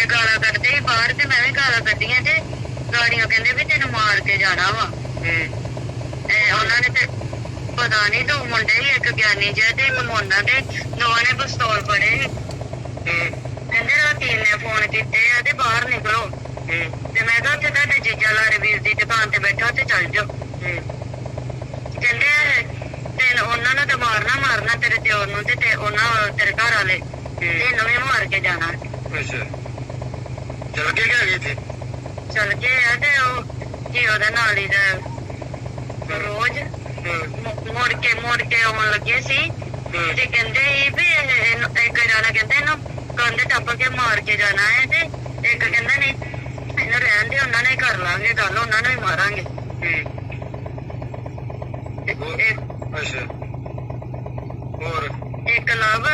ਤੇ ਗਾਲਾਂ ਕੱਢਦੇ ਸੀ ਬਾਹਰ ਤੇ ਮੈਂ ਵੀ ਗਾਲਾਂ ਕੱਢੀਆਂ ਤੇ ਗਾੜੀਆਂ ਕਹਿੰਦੇ ਵੀ ਤੈਨੂੰ ਮਾਰ ਕੇ ਜਾਣਾ ਵਾ। ਤੇ ਉਹਨਾਂ ਨੇ ਤੇ ਪਤਾ ਨਹੀਂ ਦੋ ਮੁੰਡੇ ਸੀ ਇੱਕ ਗਿਆਨੀ ਜਿਹਾ ਤੇ ਇੱਕ ਮੋਨਾ ਤੇ ਦੋਵਾਂ ਨੇ ਪਿਸਤੌਲ ਫੜੇ ਸੀ। ਕਹਿੰਦੇ ਰਾਤੀ ਨੇ ਫੋਨ ਕੀਤੇ ਆ ਤੇ ਬਾਹਰ ਨਿਕਲੋ। ਤੇ ਮੈਂ ਕਿਹਾ ਉੱਥੇ ਤੁਹਾਡੇ ਜੀਜਾ ਲਾਰੇ ਵੀਰ ਦੀ ਦੁਕਾਨ ਤੇ ਬੈਠਾ ਤੇ ਚੱਲ ਜਾਓ। ਕਹਿੰਦੇ ਤੇ ਉਹਨਾਂ ਨੂੰ ਤਾਂ ਮਾਰਨਾ ਮਾਰਨਾ ਤੇਰੇ ਦਿਓਰ ਨੂੰ ਤੇ ਤੇ ਉਹਨਾਂ ਤੇਰੇ ਘਰ ਵਾਲੇ। ਤੇ ਇਹਨੂੰ ਵੀ ਮਾਰ ਕੇ ਜਾਣਾ। ਅੱਛਾ। ਚਲ ਕੇ ਗਿਆ ਇੱਥੇ? ਚੱਲ ਗਏ ਆ ਤੇ ਉਹ ਕੀ ਉਹਦਾ ਨਾਲ ਹੀ ਦਾ ਰੋਜ਼ ਮੁ- ਮੁੜ ਕੇ ਮੁੜ ਕੇ ਆਉਣ ਲੱਗੇ ਸੀ। ਤੇ ਕਹਿੰਦੇ ਸੀ ਵੀ ਇਹ- ਇਹਨੂੰ- ਇੱਕ ਜਾਣਾ ਕਹਿੰਦਾ ਇਹਨੂੰ ਕੰਧ ਟੱਪ ਕੇ ਮਾਰ ਕੇ ਜਾਣਾ ਹੈ ਤੇ ਇੱਕ ਕਹਿੰਦਾ ਨਹੀਂ ਇਹਨੂੰ ਰਹਿਣ ਦੇ ਉਹਨਾਂ ਨੇ ਕਰ ਲਾਂਗੇ ਗੱਲ ਉਹਨਾਂ ਨੂੰ ਹੀ ਮਾਰਾਂਗੇ। ਤੇ ਇੱਕ- ਅੱਛਾ। ਹੋਰ? ਇੱਕ ਲਵ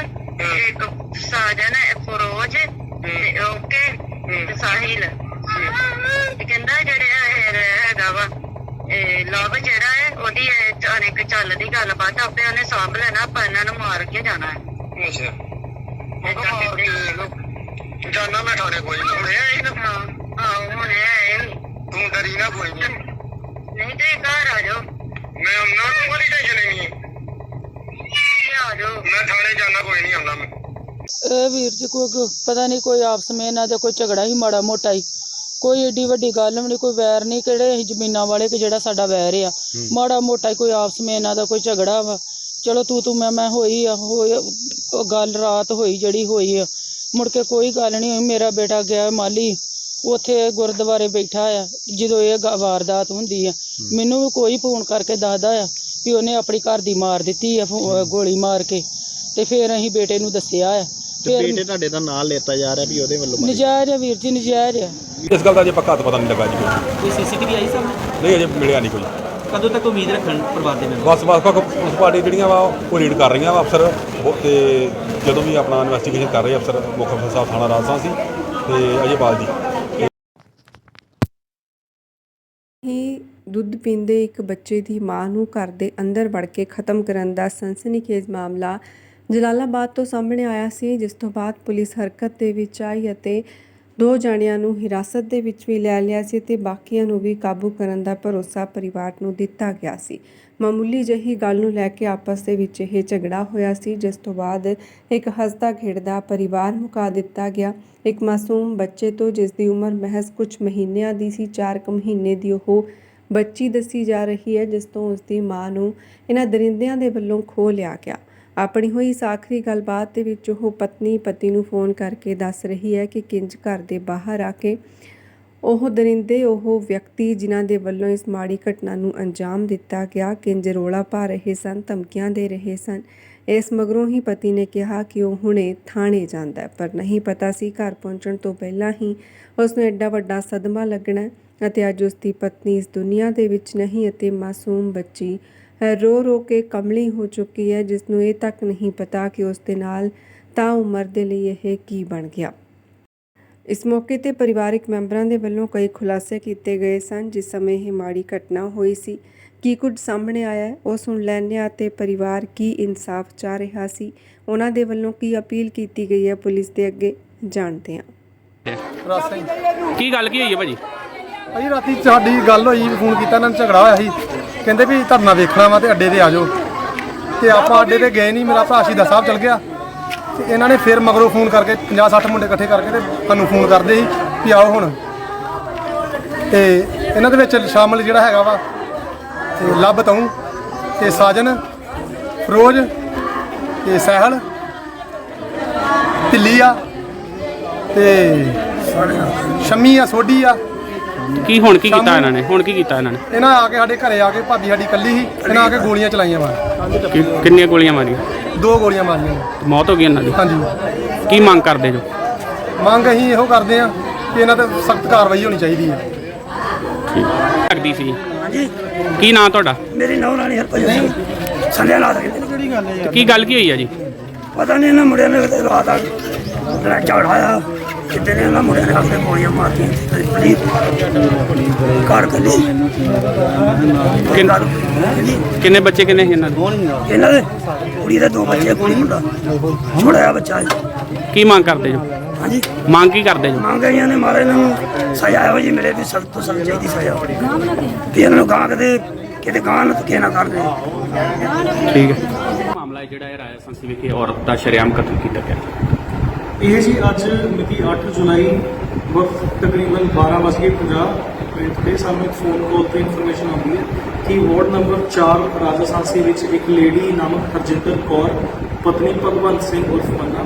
ਇੱਕ ਸਾਜਨ ਫਰੋਜ ਤੇ ਓਕੇ। ਤੇ ਸਾਹਿਲ। ਤੇ ਕਹਿੰਦਾ ਜਿਹੜੇ ਇਹ ਹੈਗਾ ਵਾ ਇਹ ਲਵ ਜਿਹੜਾ ਹੈ ਉਹਦੀ ਇਹ ਅਨੇਕ ਚੱਲਦੀ ਗੱਲਬਾਤ ਆਪੇ ਉਹਨੇ ਸਾਂਭ ਲੈਣਾ ਆਪਾਂ ਇਹਨਾਂ ਨੂੰ ਮਾਰ ਕੇ ਜਾਣਾ ਹੈ। ਅੱਛਾ। ਮੈਂ ਕਿਹਾ ਮਾਰ ਕੇ ਇਹਨੂੰ। ਜਾਨਾ ਮੈਂ ਠਾਣੇ ਕੋਈ ਨਹੀਂ ਹੁਣੇ ਆਈ ਨਾ। ਹਾਂ। ਆਹੋ ਹੁਣ ਇਹ ਆਏ ਨੀ। ਤੂੰ ਡਰੀ ਨਾ ਕੋਈ ਨਹੀਂ ਨਹੀਂ ਤੇ ਘਰ ਆ ਜਾਓ। ਮੈਂ ਉਹਨਾਂ ਨੂੰ ਕੋਈ ਟੈਨਸ਼ਨ ਨਹੀਂ ਇਹ ਆ ਜਾਓ। ਮੈਂ ਥਾਣੇ ਜਾਣਾ ਕੋਈ ਨਹੀਂ ਆਉਂਦਾ ਮੈਂ। ਇਹ ਵੀਰ ਜੀ ਕੋਈ ਪਤਾ ਨਹੀਂ ਕੋਈ ਆਪਸ ਵਿੱਚ ਇਹਨਾਂ ਦੇ ਕੋਈ ਝਗੜਾ ਹੀ ਮਾੜਾ ਮੋਟਾ ਹੀ। ਕੋਈ ਏਡੀ ਵੱਡੀ ਗੱਲ ਵੀ ਨਹੀਂ ਕੋਈ ਵੈਰ ਨਹੀਂ ਕਿਹੜੇ ਅਸੀਂ ਜ਼ਮੀਨਾਂ ਵਾਲੇ ਕਿ ਜਿਹੜਾ ਸਾਡਾ ਵੈਰ ਆ। ਮਾੜਾ ਮੋਟਾ ਹੀ ਕੋਈ ਆਪਸ ਵਿੱਚ ਇਹਨਾਂ ਦਾ ਕੋਈ ਝਗੜਾ ਵਾ। ਚਲੋ ਤੂੰ ਤੂੰ ਮੈਂ ਮੈਂ ਹੋਈ ਆ ਹੋਈ ਗੱਲ ਰਾਤ ਹੋਈ ਜਿਹੜੀ ਹੋਈ ਆ। ਮੁੜ ਕੇ ਕੋਈ ਗੱਲ ਨਹੀਂ ਹੋਈ ਮੇਰਾ ਬੇਟਾ ਗਿਆ ਮਾਲੀ ਉੱਥੇ ਗੁਰਦੁਆਰੇ ਬੈਠਾ ਆ ਜਦੋਂ ਇਹ ਵਾਰਦਾਤ ਹੁੰਦੀ ਆ। ਮੈਨੂੰ ਵੀ ਕੋਈ ਫੋਨ ਕਰਕੇ ਦੱਸਦਾ ਆ ਵੀ ਉਹਨੇ ਆਪਣੀ ਘਰ ਦੀ ਮਾਰ ਦਿੱਤੀ ਆ ਗੋਲੀ ਮਾਰ ਕੇ। ਤੇ ਫਿਰ ਅਸੀਂ ਬੇਟੇ ਨੂੰ ਦੱਸਿਆ ਆ। ਫਿਰ ਬੇਟੇ ਤੁਹਾਡੇ ਦਾ ਨਾਂ ਲੈਤਾ ਜਾ ਰਿਹਾ ਵੀ ਉਹਦੇ ਵੱਲੋਂ। ਨਜਾਇਜ਼ ਆ ਵੀਰ ਜੀ ਨਜਾਇਜ਼ ਆ। ਇਸ ਗੱਲ ਦਾ ਜੇ ਪੱਕਾ ਤਾਂ ਪਤਾ ਨਹੀਂ ਲੱਗਾ ਜੀ ਕੋਈ। ਕੋਈ ਸੀਸੀਟੀਵੀ ਆਈ ਸਾਹਮਣੇ? ਨਹੀਂ ਅਜੇ ਮਿਲਿਆ ਨਹੀਂ ਕੋਈ। ਕਦੋਂ ਤੱਕ ਉਮੀਦ ਰੱਖਣ ਪਰਿਵਾਰ ਦੇ ਮੈਂਬਰ? ਬਸ ਬਸ ਕੋ ਪੁਲਿਸ ਪਾਰਟੀ ਜਿਹੜੀਆਂ ਵਾ ਉਹ ਰੀਡ ਕਰ ਰਹੀਆਂ ਵਾ ਅਫਸਰ। ਉਹ ਤੇ ਜਦੋਂ ਵੀ ਆਪਣਾ ਇਨਵੈਸਟੀਗੇਸ਼ਨ ਕਰ ਰਹੇ ਅਫਸਰ ਮੁੱਖ ਅਫਸਰ ਸਾਹਿਬ ਥਾਣਾ ਰਾਜਸਥਾਨ ਸੀ ਤੇ ਅਜੇਪਾਲ ਜੀ ਹੀ ਦੁੱਧ ਪੀਂਦੇ ਇੱਕ ਬੱਚੇ ਦੀ ਮਾਂ ਨੂੰ ਘਰ ਦੇ ਅੰਦਰ ਵੜ ਕੇ ਖਤਮ ਕਰਨ ਦਾ ਸਨਸਨੀਖੇਜ਼ ਮਾਮਲਾ ਜਲਾਲਾਬਾਦ ਤੋਂ ਸਾਹਮਣੇ ਆਇਆ ਸੀ, ਜਿਸ ਤੋਂ ਬਾਅਦ ਪੁਲਿਸ ਹਰਕਤ ਦੇ ਵਿੱਚ ਆਈ ਅਤੇ ਦੋ ਜਣਿਆਂ ਨੂੰ ਹਿਰਾਸਤ ਦੇ ਵਿੱਚ ਵੀ ਲੈ ਲਿਆ ਸੀ ਤੇ ਬਾਕੀਆਂ ਨੂੰ ਵੀ ਕਾਬੂ ਕਰਨ ਦਾ ਭਰੋਸਾ ਪਰਿਵਾਰ ਨੂੰ ਦਿੱਤਾ ਗਿਆ ਸੀ। ਮਾਮੂਲੀ ਜਿਹੀ ਗੱਲ ਨੂੰ ਲੈ ਕੇ ਆਪਸ ਦੇ ਵਿੱਚ ਇਹ ਝਗੜਾ ਹੋਇਆ ਸੀ, ਜਿਸ ਤੋਂ ਬਾਅਦ ਇੱਕ ਹੱਸਦਾ ਖੇਡਦਾ ਪਰਿਵਾਰ ਮੁਕਾ ਦਿੱਤਾ ਗਿਆ। ਇੱਕ ਮਾਸੂਮ ਬੱਚੇ ਤੋਂ, ਜਿਸ ਦੀ ਉਮਰ ਮਹਿਜ਼ ਕੁਝ ਮਹੀਨਿਆਂ ਦੀ ਸੀ 4 ਕੁ ਮਹੀਨੇ ਦੀ ਉਹ ਬੱਚੀ ਦੱਸੀ ਜਾ ਰਹੀ ਹੈ, ਜਿਸ ਤੋਂ ਉਸ ਦੀ ਮਾਂ ਨੂੰ ਇਹਨਾਂ ਦਰਿੰਦਿਆਂ ਦੇ ਵੱਲੋਂ ਖੋਹ ਲਿਆ ਗਿਆ। ਆਪਣੀ ਹੋਈ ਇਸ ਆਖਰੀ ਗੱਲਬਾਤ ਦੇ ਵਿੱਚ ਉਹ ਪਤਨੀ ਪਤੀ ਨੂੰ ਫੋਨ ਕਰਕੇ ਦੱਸ ਰਹੀ ਹੈ ਕਿ ਕਿੰਜ ਘਰ ਦੇ ਬਾਹਰ ਆ ਕੇ ਉਹ ਦਰਿੰਦੇ ਉਹ ਵਿਅਕਤੀ ਜਿਨ੍ਹਾਂ ਦੇ ਵੱਲੋਂ ਇਸ ਮਾੜੀ ਘਟਨਾ ਨੂੰ ਅੰਜਾਮ ਦਿੱਤਾ ਗਿਆ, ਕਿੰਜ ਰੋਲਾ ਪਾ ਰਹੇ ਸਨ, ਧਮਕੀਆਂ ਦੇ ਰਹੇ ਸਨ। ਇਸ ਮਗਰੋਂ ਹੀ ਪਤੀ ਨੇ ਕਿਹਾ ਕਿ ਉਹ ਹੁਣੇ ਥਾਣੇ ਜਾਂਦਾ ਪਰ ਨਹੀਂ ਪਤਾ ਸੀ ਘਰ ਪਹੁੰਚਣ ਤੋਂ ਪਹਿਲਾਂ ਹੀ ਉਸ ਨੂੰ ਐਡਾ ਵੱਡਾ ਸਦਮਾ ਲੱਗਣਾ ਅਤੇ ਅੱਜ ਉਸ ਦੀ ਪਤਨੀ ਇਸ ਦੁਨੀਆ ਦੇ ਵਿੱਚ ਨਹੀਂ ਅਤੇ ਮਾਸੂਮ ਬੱਚੀ ਰੋ ਰੋ ਕੇ ਕਮਲੀ ਹੋ ਚੁੱਕੀ ਹੈ ਜਿਸ ਨੂੰ ਇਹ ਤੱਕ ਨਹੀਂ ਪਤਾ ਕਿ ਉਸ ਦੇ ਨਾਲ ਤਾਂ ਉਮਰ ਦੇ ਲਈ ਇਹ ਕੀ ਬਣ ਗਿਆ। ਇਸ ਮੌਕੇ ਤੇ ਪਰਿਵਾਰਕ ਮੈਂਬਰਾਂ ਦੇ ਵੱਲੋਂ ਕਈ ਖੁਲਾਸੇ ਕੀਤੇ ਗਏ ਸਨ ਜਿਸ ਸਮੇਂ ਇਹ ਮਾੜੀ ਘਟਨਾ ਹੋਈ ਸੀ। ਕੀ ਕੁਝ ਸਾਹਮਣੇ ਆਇਆ ਉਹ ਸੁਣ ਲੈਂਦੇ ਹਾਂ ਤੇ ਪਰਿਵਾਰ ਕੀ ਇਨਸਾਫ ਚਾਹ ਰਿਹਾ ਸੀ। ਉਹਨਾਂ ਦੇ ਵੱਲੋਂ ਕੀ ਅਪੀਲ ਕੀਤੀ ਗਈ ਹੈ ਪੁਲਿਸ ਦੇ ਅੱਗੇ ਜਾਣਦੇ ਹਾਂ। ਰਾਸਤਾ ਹੀ ਕੀ ਗੱਲ ਕੀ ਹੋਈ ਹੈ ਭਾਜੀ? ਭਾਜੀ ਰਾਤੀ ਸਾਡੀ ਗੱਲ ਹੋਈ ਫੋਨ ਕੀਤਾ ਇਹਨਾਂ ਨੂੰ ਝਗੜਾ ਹੋਇਆ ਸੀ। ਕਹਿੰਦੇ ਵੀ ਧਰਨਾ ਵੇਖਣਾ ਵਾ ਤੇ ਅੱਡੇ ਤੇ ਆ ਜਾਓ। ਤੇ ਆਪਾਂ ਅੱਡੇ ਤੇ ਗਏ ਨਹੀਂ ਮੇਰਾ ਭਰਾ ਸ਼ਹੀਦਾ ਸਾਹਿਬ ਚਲ ਗਿਆ। ਤੇ ਇਹਨਾਂ ਨੇ ਫਿਰ ਮਗਰੋਂ ਫੋਨ ਕਰਕੇ 50 60 ਮੁੰਡੇ ਇਕੱਠੇ ਕਰਕੇ ਤੇ ਸਾਨੂੰ ਫੋਨ ਕਰਦੇ ਸੀ ਵੀ ਆਓ ਹੁਣ। ਤੇ ਇਹਨਾਂ ਦੇ ਵਿੱਚ ਸ਼ਾਮਲ ਜਿਹੜਾ ਹੈਗਾ ਵਾ, ਤੇ ਲੱਭ ਤੂੰ ਤੇ ਸਾਜਨ, ਫਰੋਜ਼, ਤੇ ਸਹਿਲ ਢਿੱਲੀ ਆ ਤੇ ਸ਼ਮੀ ਆ, ਸੋਢੀ ਆ। ਕੀ ਹੁਣ ਕੀ ਕੀਤਾ ਇਹਨਾਂ ਨੇ? ਹੁਣ ਕੀ ਕੀਤਾ ਇਹਨਾਂ ਨੇ? ਇਹਨਾਂ ਆ ਕੇ ਸਾਡੇ ਘਰੇ ਆ ਕੇ ਭਾਬੀ ਸਾਡੀ ਕੱਲੀ ਸੀ ਇਹਨਾਂ ਆ ਕੇ ਗੋਲੀਆਂ ਚਲਾਈਆਂ ਵਾ। ਕਿ- ਕਿੰਨੀਆਂ ਗੋਲੀਆਂ ਮਾਰੀਆਂ? ਦੋ ਗੋਲੀਆਂ ਮਾਰੀਆਂ ਨੇ। ਮੌਤ ਹੋ ਗਈ ਇਹਨਾਂ ਦੀ? ਹਾਂਜੀ। ਕੀ ਮੰਗ ਕਰਦੇ ਜੋ? ਮੰਗ ਅਸੀਂ ਇਹੋ ਕਰਦੇ ਆ ਕਿ ਇਹਨਾਂ ਤੇ ਸਖਤ ਕਾਰਵਾਈ ਹੋਣੀ ਚਾਹੀਦੀ ਹੈ। ਲੱਗਦੀ ਸੀ। ਕੀ ਨਾਂ ਤੁਹਾਡਾ? ਮੇਰੀ ਨੌਂ ਰਾਣੀ ਹਰਪਜਨ ਸਿੰਘ। ਸੰਧਿਆ ਲਾ ਦੇ ਤੇ ਕੀ ਗੱਲ ਕੀ ਹੋਈ ਆ ਜੀ? ਪਤਾ ਨਹੀਂ ਇਹਨਾਂ ਮੁੰਡਿਆਂ ਨੇ ਕਿਤੇ ਰਾਤ ਆ ਲੈ ਝਗੜਾ ਕਿਤੇ ਨੇ ਇਹਨਾਂ ਮੁੰਡਿਆਂ ਨੇ ਆਪਣੇ ਗੋਲੀਆਂ ਮਾਰਤੀਆਂ। ਪਲੀਜ਼ ਕਾਰ ਕੱਲੀ ਕਿੰਨ- ਕਿੰਨੇ ਬੱਚੇ ਕਿੰਨੇ ਸੀ ਇਹਨਾਂ ਦੇ? ਇਹਨਾਂ ਦੇ ਕੁੜੀ ਦੇ ਦੋ ਬੱਚੇ ਕੁੜੀ ਮੁੰਡਾ। ਛੋੜਿਆ ਬੱਚਾ ਹੈ। ਕੀ ਮੰਗ ਕਰਦੇ ਜੋ? ਹਾਂਜੀ। ਮੰਗ ਕੀ ਕਰਦੇ ਜੋ? ਮੰਗ ਗਈਆਂ ਨੇ ਮਾਰੇ ਇਹਨਾਂ ਨੂੰ। ਸਜ਼ਾ ਇਹੋ ਜੀ ਮੇਰੇ ਵੀ ਸਖਤ ਤੋਂ ਸਖਤ ਚਾਹੀਦੀ ਸਜ਼ਾ। ਵੀ ਇਹਨਾਂ ਨੂੰ ਗਾਂ ਕਿਤੇ ਕਿਤੇ ਗਾਂ ਨਾ ਧੱਕੇ ਨਾ ਕਰਦੇ ਠੀਕ ਹੈ। ਮਾਮਲਾ ਹੈ ਜਿਹੜਾ ਇਹ ਰਾਜਸਥਾਨ ਵਿਖੇ ਔਰਤ ਦਾ ਸ਼ਰੇਆਮ ਕਤਲ ਕੀਤਾ ਗਿਆ। ਇਹ ਜੀ ਅੱਜ ਮਿਤੀ 8 ਜੁਲਾਈ ਵਕਤ ਤਕਰੀਬਨ 12:50 ਮਿੰਟ ਤੇ ਸਾਨੂੰ ਇੱਕ ਫੋਨ ਕਾਲ ਤੇ ਇਨਫੋਰਮੇਸ਼ਨ ਆਉਂਦੀ ਹੈ ਕਿ ਵਾਰਡ ਨੰਬਰ 4 ਰਾਜਸਥਾਨੀ ਵਿੱਚ ਇੱਕ ਲੇਡੀ ਨਾਮਕ ਹਰਜਿੰਦਰ ਕੌਰ, ਪਤਨੀ ਭਗਵੰਤ ਸਿੰਘ ਉਰਫ ਮੰਨਾ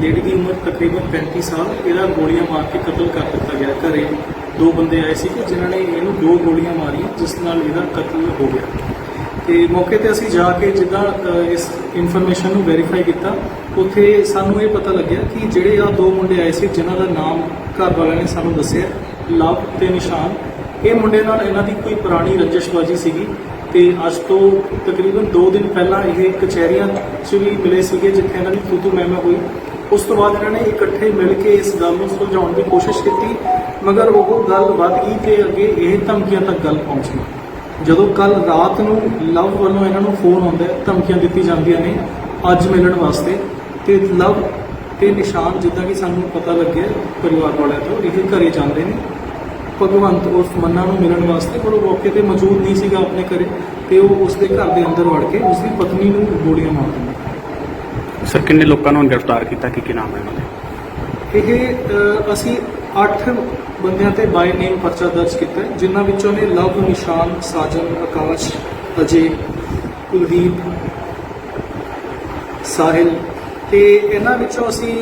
ਲੇਡੀ ਦੀ ਉਮਰ ਤਕਰੀਬਨ 35 ਸਾਲ, ਇਹਦਾ ਗੋਲੀਆਂ ਮਾਰ ਕੇ ਕਤਲ ਕਰ ਦਿੱਤਾ ਗਿਆ। ਘਰੇ ਦੋ ਬੰਦੇ ਆਏ ਸੀ ਕਿ ਜਿਨ੍ਹਾਂ ਨੇ ਇਹਨੂੰ ਦੋ ਗੋਲੀਆਂ ਮਾਰੀਆਂ, ਜਿਸ ਨਾਲ ਇਹਦਾ ਕਤਲ ਹੋ ਗਿਆ। ਤੇ ਮੌਕੇ ਤੇ ਅਸੀਂ ਜਾ ਕੇ ਜਿੱਦਾਂ ਇਸ ਇਨਫੋਰਮੇਸ਼ਨ ਨੂੰ ਵੈਰੀਫਾਈ ਕੀਤਾ, ਉੱਥੇ ਸਾਨੂੰ ਇਹ ਪਤਾ ਲੱਗਿਆ ਕਿ ਜਿਹੜੇ ਆ ਦੋ ਮੁੰਡੇ ਆਏ ਸੀ, ਜਿਨ੍ਹਾਂ ਦਾ ਨਾਮ ਘਰ ਵਾਲਿਆਂ ਨੇ ਸਾਨੂੰ ਦੱਸਿਆ, ਲਵ ਤੇ ਨਿਸ਼ਾਨ, ਇਹ ਮੁੰਡੇ ਨਾਲ ਇਹਨਾਂ ਦੀ ਕੋਈ ਪੁਰਾਣੀ ਰੰਜਿਸ਼ਬਾਜੀ ਸੀਗੀ ਤੇ ਅੱਜ ਤੋਂ ਤਕਰੀਬਨ 2 ਦਿਨ ਪਹਿਲਾਂ ਇਹ ਕਚਹਿਰੀਆਂ 'ਚ ਵੀ ਮਿਲੇ ਸੀਗੇ, ਜਿੱਥੇ ਇਹਨਾਂ ਦੀ ਤੂਤੂ ਮਹਿਮਾ ਹੋਈ। ਉਸ ਤੋਂ ਬਾਅਦ ਇਹਨਾਂ ਨੇ ਇਕੱਠੇ ਮਿਲ ਕੇ ਇਸ ਗੱਲ ਨੂੰ ਸੁਲਝਾਉਣ ਦੀ ਕੋਸ਼ਿਸ਼ ਕੀਤੀ, ਮਗਰ ਉਹ ਗੱਲ ਵੱਧ ਗਈ ਤੇ ਅੱਗੇ ਇਹ ਧਮਕੀਆਂ ਤੱਕ ਗੱਲ ਪਹੁੰਚ। ਗਈ ਜਦੋਂ ਕੱਲ ਰਾਤ ਨੂੰ ਲਵ ਵੱਲੋਂ ਇਹਨਾਂ ਨੂੰ ਫੋਨ ਆਉਂਦਾ ਹੈ ਧਮਕੀਆਂ ਦਿੱਤੀ ਜਾਂਦੀਆਂ ਨੇ ਅੱਜ ਮਿਲਣ ਵਾਸਤੇ ਤੇ ਲਵ ਤੇ ਨਿਸ਼ਾਨ ਜਿੱਦਾਂ ਕਿ ਸਾਨੂੰ ਪਤਾ ਲੱਗਿਆ ਪਰਿਵਾਰ ਵਾਲਿਆਂ ਤੋਂ ਇਹ ਘਰੇ ਜਾਂਦੇ ਨੇ। ਭਗਵੰਤ ਉਰਫ ਮੰਨਾ ਨੂੰ ਮਿਲਣ ਵਾਸਤੇ ਪਰ ਉਹ ਮੌਕੇ ਤੇ ਮੌਜੂਦ ਨਹੀਂ ਸੀਗਾ ਆਪਣੇ ਘਰੇ ਤੇ ਉਹ ਉਸ ਦੇ ਘਰ ਦੇ ਅੰਦਰ ਵੜ ਕੇ ਉਸ ਦੀ ਪਤਨੀ ਨੂੰ ਗੋਲੀਆਂ ਮਾਰ ਦਿੰਦਾ। ਸਰ ਕਿੰਨੇ ਲੋਕਾਂ ਨੂੰ ਗ੍ਰਿਫਤਾਰ ਕੀਤਾ? ਕੀ ਕੀ ਨਾਮ ਹੈ ਉਹਨਾਂ ਦੇ? ਇਹ ਅਸੀਂ 8 ਬੰਦਿਆਂ ਤੇ ਬਾਈ ਨੇਮ ਪਰਚਾ ਦਰਜ ਕੀਤਾ ਜਿਨ੍ਹਾਂ ਵਿੱਚੋਂ ਨੇ ਲਵ, ਨਿਸ਼ਾਨ, ਸਾਜਨ, ਆਕਾਸ਼, ਅਜੇ, ਕੁਲਦੀਪ, ਸਾਹਿਲ ਤੇ ਇਹਨਾਂ ਵਿੱਚੋਂ ਅਸੀਂ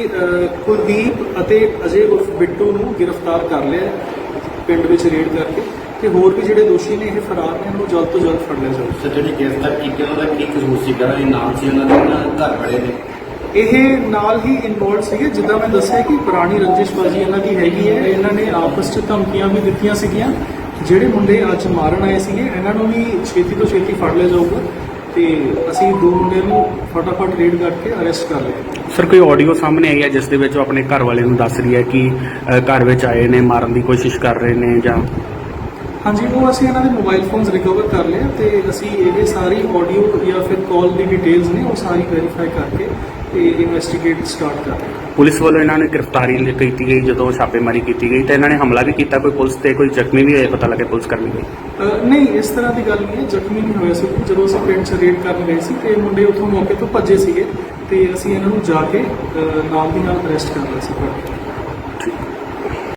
ਕੁਲਦੀਪ ਅਤੇ ਅਜੇ ਉਰਫ ਬਿੱਟੂ ਨੂੰ ਗ੍ਰਿਫਤਾਰ ਕਰ ਲਿਆ ਪਿੰਡ ਵਿੱਚ ਰੇਡ ਕਰਕੇ ਤੇ ਹੋਰ ਵੀ ਜਿਹੜੇ ਦੋਸ਼ੀ ਨੇ, ਇਹ ਫਰਾਰ ਨੇ, ਇਹਨਾਂ ਜਲਦ ਤੋਂ ਜਲਦ ਫੜ ਲਿਆ ਜਾਊਗਾ ਸਰ, ਜਿਹੜੇ ਗ੍ਰਿਫਤਾਰ ਕੀਤੇ, ਉਹਨਾਂ ਦਾ ਕੀ ਕਸੂਰ ਸੀਗਾ? ਇਹ ਨਾਮ ਸੀ ਉਹਨਾਂ ਦੇ ਘਰ ਵਾਲੇ ਦੇ? ਇਹ ਨਾਲ ਹੀ ਇਨਵੋਲਡ ਸੀਗੇ। ਜਿੱਦਾਂ ਮੈਂ ਦੱਸਿਆ ਕਿ ਪੁਰਾਣੀ ਰੰਜਿਸ਼ਬਾਜੀ ਇਹਨਾਂ ਦੀ ਹੈਗੀ ਹੈ। ਇਹਨਾਂ ਨੇ ਆਪਸ 'ਚ ਧਮਕੀਆਂ ਵੀ ਦਿੱਤੀਆਂ ਸੀਗੀਆਂ। ਜਿਹੜੇ ਮੁੰਡੇ ਅੱਜ ਮਾਰਨ ਆਏ ਸੀਗੇ ਇਹਨਾਂ ਨੂੰ ਵੀ ਛੇਤੀ ਤੋਂ ਛੇਤੀ ਫੜ ਲਿਆ ਜਾਊਗਾ ਤੇ ਅਸੀਂ ਦੋ ਮੁੰਡਿਆਂ ਨੂੰ ਫਟਾਫਟ ਰੇਡ ਕਰਕੇ ਅਰੈਸਟ ਕਰ ਲਿਆ ਸਰ ਕੋਈ ਆਡੀਓ ਸਾਹਮਣੇ ਆਈ ਹੈ ਜਿਸ ਦੇ ਵਿੱਚ ਉਹ ਆਪਣੇ ਘਰ ਵਾਲੇ ਨੂੰ ਦੱਸ ਰਹੀ ਹੈ ਕਿ ਘਰ ਵਿੱਚ ਆਏ ਨੇ ਮਾਰਨ ਦੀ ਕੋਸ਼ਿਸ਼ ਕਰ ਰਹੇ ਨੇ ਜਾਂ? ਹਾਂਜੀ ਉਹ ਅਸੀਂ ਇਹਨਾਂ ਦੇ ਮੋਬਾਈਲ ਫੋਨਸ ਰਿਕਵਰ ਕਰ ਲਏ ਤੇ ਅਸੀਂ ਇਹ ਸਾਰੀ ਆਡੀਓ ਜਾਂ ਫਿਰ ਕਾਲ ਦੀ ਡਿਟੇਲਸ ਨੇ ਉਹ ਸਾਰੀ ਵੈਰੀਫਾਈ ਕਰਕੇ ਤੇ ਇਨਵੈਸਟੀਗੇਟ ਸਟਾਰਟ ਕਰ ਰਹੇ ਹਾਂ ਪੁਲਿਸ ਵੱਲੋਂ ਇਹਨਾਂ ਨੇ ਗ੍ਰਿਫਤਾਰੀ ਲਈ ਕੀਤੀ ਗਈ ਜਦੋਂ ਛਾਪੇਮਾਰੀ ਕੀਤੀ ਗਈ ਤਾਂ ਇਹਨਾਂ ਨੇ ਹਮਲਾ ਵੀ ਕੀਤਾ ਕੋਈ ਪੁਲਿਸ ਤੇ ਕੋਈ ਜ਼ਖਮੀ ਵੀ ਹੋਏ ਪਤਾ ਲੱਗੇ ਪੁਲਿਸ ਕਰਮੀ ਅ, ਨਹੀਂ ਇਸ ਤਰ੍ਹਾਂ ਦੀ ਗੱਲ ਨਹੀਂ ਹੈ ਜ਼ਖਮੀ ਨਹੀਂ ਹੋਇਆ ਸੀ। ਜਦੋਂ ਅਸੀਂ ਪਿੰਡ 'ਚ ਰੇਡ ਕਰਨ ਗਏ ਸੀ ਤੇ ਮੁੰਡੇ ਉੱਥੋਂ ਮੌਕੇ ਤੋਂ ਭੱਜੇ ਸੀਗੇ ਤੇ ਅਸੀਂ ਇਹਨਾਂ ਨੂੰ ਜਾ ਕੇ ਨਾਲ ਦੀ ਨਾਲ ਅਰੈਸਟ ਕਰ ਲਿਆ ਸੀ।